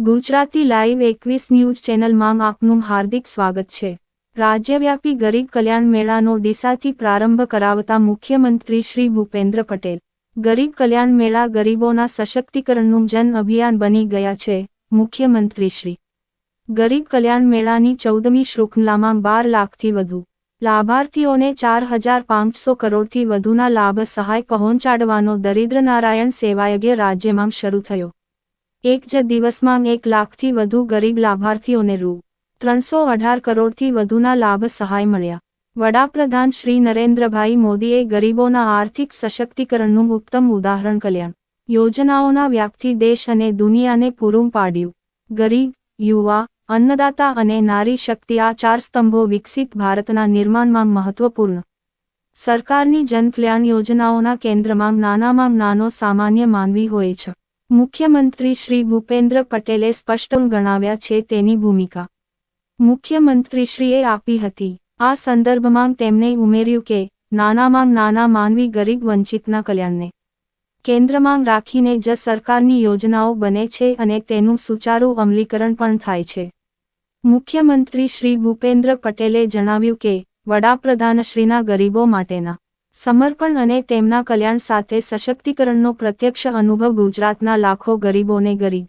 Gujarati live એકવીસ news ચેનલમાં આપનું હાર્દિક સ્વાગત છે. રાજ્યવ્યાપી ગરીબ કલ્યાણ મેળાનો ડીસાથી પ્રારંભ કરાવતા મુખ્યમંત્રી શ્રી ભૂપેન્દ્ર પટેલ. ગરીબ કલ્યાણ મેળા ગરીબોના સશક્તિકરણનું જન અભિયાન બની ગયા છે, મુખ્યમંત્રી શ્રી. ગરીબ કલ્યાણ મેળાની ચૌદમી શૃંખલામાં બાર લાખથી વધુ. લાભાર્થીઓને ચાર હજાર પાંચસો કરોડથી વધુના લાભ સહાય પહોંચાડવાનો દરિદ્ર નારાયણ સેવાયજ્ઞ રાજ્યમાં શરૂ થયો. એક જ દિવસમાં એક લાખથી વધુ ગરીબ લાભાર્થીઓને રૂ. ત્રણસો અઢાર કરોડથી વધુના લાભ સહાય મળ્યા. વડાપ્રધાન શ્રી નરેન્દ્રભાઈ મોદીએ ગરીબોના આર્થિક સશક્તિકરણનું ઉત્તમ ઉદાહરણ કલ્યાણ યોજનાઓના વ્યાપથી દેશ અને દુનિયાને પૂરું પાડ્યું. ગરીબ, યુવા, અન્નદાતા અને નારી શક્તિ આ ચાર સ્તંભો વિકસિત ભારતના નિર્માણમાં મહત્વપૂર્ણ. સરકારની જનકલ્યાણ યોજનાઓના કેન્દ્રમાં નાનામાં નાનો સામાન્ય માનવી હોય છે. મુખ્યમંત્રી શ્રી ભૂપેન્દ્ર પટેલે સ્પષ્ટ ગણાવ્યા છે તેની ભૂમિકા. મુખ્યમંત્રીશ્રીએ આપી હતી. આ સંદર્ભમાં તેમણે ઉમેર્યું કે, નાનામાં નાના માનવી ગરીબ વંચિતના કલ્યાણને કેન્દ્રમાં રાખીને જ સરકારની યોજનાઓ બને છે અને તેનું સુચારુ અમલીકરણ પણ થાય છે. મુખ્યમંત્રી શ્રી ભૂપેન્દ્ર પટેલે જણાવ્યું કે, વડાપ્રધાનશ્રીના ગરીબો માટેના સમર્પણ અને તેમના કલ્યાણ સાથે સશક્તિકરણનો પ્રત્યક્ષ અનુભવ ગુજરાતના લાખો ગરીબોને ગરીબ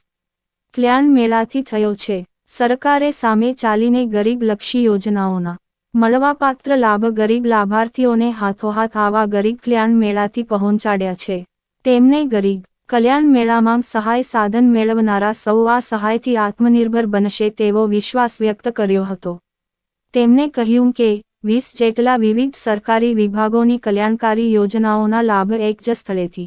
કલ્યાણ મેળાથી થયો છે. સરકારે સામે ચાલીને ગરીબલક્ષી યોજનાઓના મળવાપાત્ર લાભ ગરીબ લાભાર્થીઓને હાથોહાથ આવા ગરીબ કલ્યાણ મેળાથી પહોંચાડ્યા છે. તેમને ગરીબ કલ્યાણ મેળામાં સહાય સાધન મેળવનારા સૌ આ સહાયથી આત્મનિર્ભર બનશે તેવો વિશ્વાસ વ્યક્ત કર્યો હતો. તેમણે કહ્યું કે વીસ જેટલા વિવિધ સરકારી વિભાગોની કલ્યાણકારી યોજનાઓના લાભ એક જ સ્થળેથી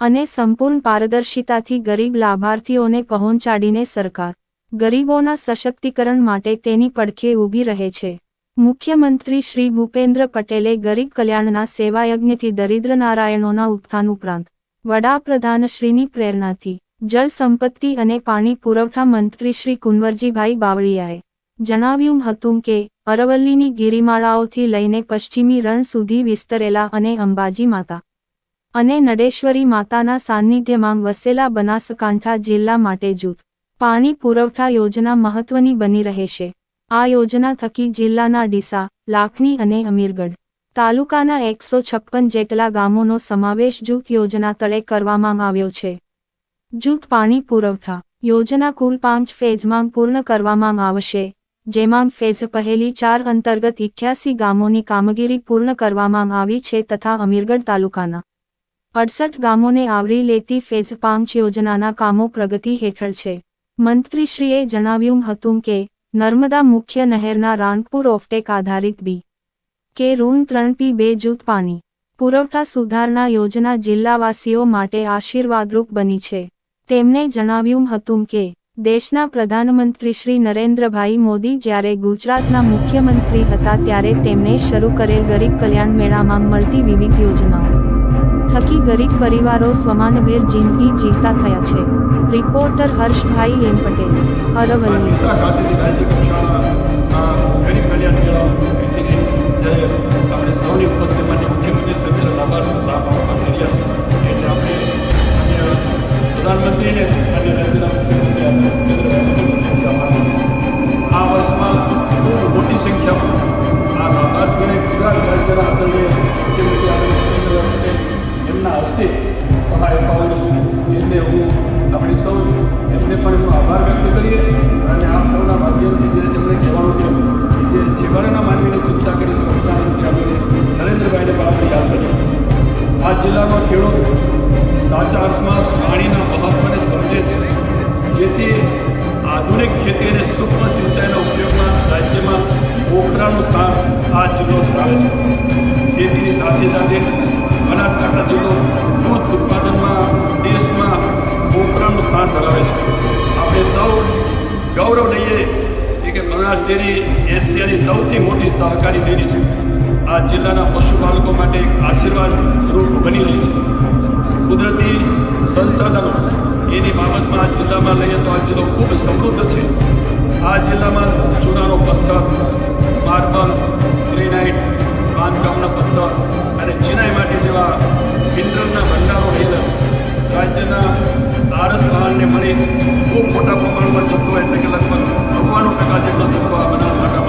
અને સંપૂર્ણ પારદર્શિતાથી ગરીબ લાભાર્થીઓને પહોંચાડીને સરકાર ગરીબોના સશક્તિકરણ માટે તેની પડખે ઊભી રહે છે. મુખ્યમંત્રી શ્રી ભૂપેન્દ્ર પટેલે ગરીબ કલ્યાણના સેવાયજ્ઞથી દરિદ્ર નારાયણોના ઉત્થાન ઉપરાંત વડાપ્રધાનશ્રીની પ્રેરણાથી જળ સંપત્તિ અને પાણી પુરવઠા મંત્રી શ્રી કુંવરજીભાઈ બાવળિયાએ જણાવ્યું હતું કે, અરવલ્લીની ગિરિમાળાઓથી લઈને પશ્ચિમી રણ સુધી વિસ્તરેલા અને અંબાજી માતા અને નડેશ્વરી માતાના સાનિધ્યમાં વસેલા બનાસકાંઠા જિલ્લા માટે જૂથ, પાણી પુરવઠા યોજના મહત્વની બની રહેશે આ યોજના થકી જિલ્લાના ડીસા, લાખણી અને અમીરગઢ તાલુકાના એકસો છપ્પન જેટલા ગામોનો સમાવેશ જૂથ યોજના તળે કરવામાં આવ્યો છે. જૂથ પાણી પુરવઠા યોજના કુલ પાંચ ફેઝમાં પૂર્ણ કરવામાં આવશે. જેમાં ફેઝ પહેલી ચાર અંતર્ગત ઇઠ્યાસી ગામોની કામગીરી પૂર્ણ કરવામાં આવી છે તથા અમીરગઢ તાલુકાના અડસઠ ગામોને આવરી લેતી ફેઝ પાંચ યોજનાના કામો પ્રગતિ હેઠળ છે. મંત્રીશ્રીએ જણાવ્યું હતું કે, નર્મદા મુખ્ય નહેરના રાણપુર ઓફટેક આધારિત બી. કે ઋણ ત્રણ પી બે જૂથ પાણી પુરવઠા સુધારણા યોજના જિલ્લાવાસીઓ માટે આશીર્વાદરૂપ બની છે. તેમણે જણાવ્યું હતું કે દેશના પ્રધાનમંત્રી શ્રી નરેન્દ્રભાઈ મોદી જ્યારે ગુજરાતના મુખ્યમંત્રી હતા ત્યારે તેમણે શરૂ કરેલ ગરીબ કલ્યાણ મેળામાં મળતી વિવિધ યોજનાઓ. થકી ગરીબ પરિવારો સ્વમાનભેર જિંદગી જીવતા થયા છે. રિપોર્ટર હર્ષભાઈ એમ પટેલ, અરવલ્લી. ડીસા ખાતેથી મોટી સંખ્યામાં આ લાભાર્થીઓને ગુજરાત રાજ્યના આદરણીય મુખ્યમંત્રી આદરણીય ભૂપેન્દ્ર એમના હસ્તે સહાય અપાવેલી છે. એટલે હું આપણે સૌ એમને પણ એમનો આભાર વ્યક્ત કરીએ અને આપ સૌના માધ્યમથી જે એમણે કહેવાનું છે જે છેવાડાના માનવીની ચિંતા કરી છે પ્રધાનમંત્રી આપણે નરેન્દ્રભાઈને પણ આપણે યાદ કરીએ. આ જિલ્લાનો ખેડૂત સાચા અર્થમાં પાણીના મહત્ત્વને સમજે છે. જેથી આધુનિક ખેતી અને સૂક્ષ્મ સિંચાઈના ડેરી એશિયાની સૌથી મોટી સહકારી ડેરી છે. આ જિલ્લાના પશુપાલકો માટે એક આશીર્વાદ રૂપ બની રહી છે. કુદરતી સંસાધનો, એની બાબતમાં આ જિલ્લામાં લઈએ તો આ જિલ્લો ખૂબ સમૃદ્ધ છે. આ જિલ્લામાં ચૂનાનો પથ્થર માર્બલ ગ્રેનાઇટ, બાંધકામના પથ્થર અને ચિનાઈ માટે જેવા મિનરલના ભંડારો રહેલા રાજ્યના આરસ કારણે મને ખૂબ મોટા પ્રમાણમાં જથ્થો એટલે કે લગભગ નવ્વાણું ટકા જેટલો જથ્થો આ બનાસકાંઠા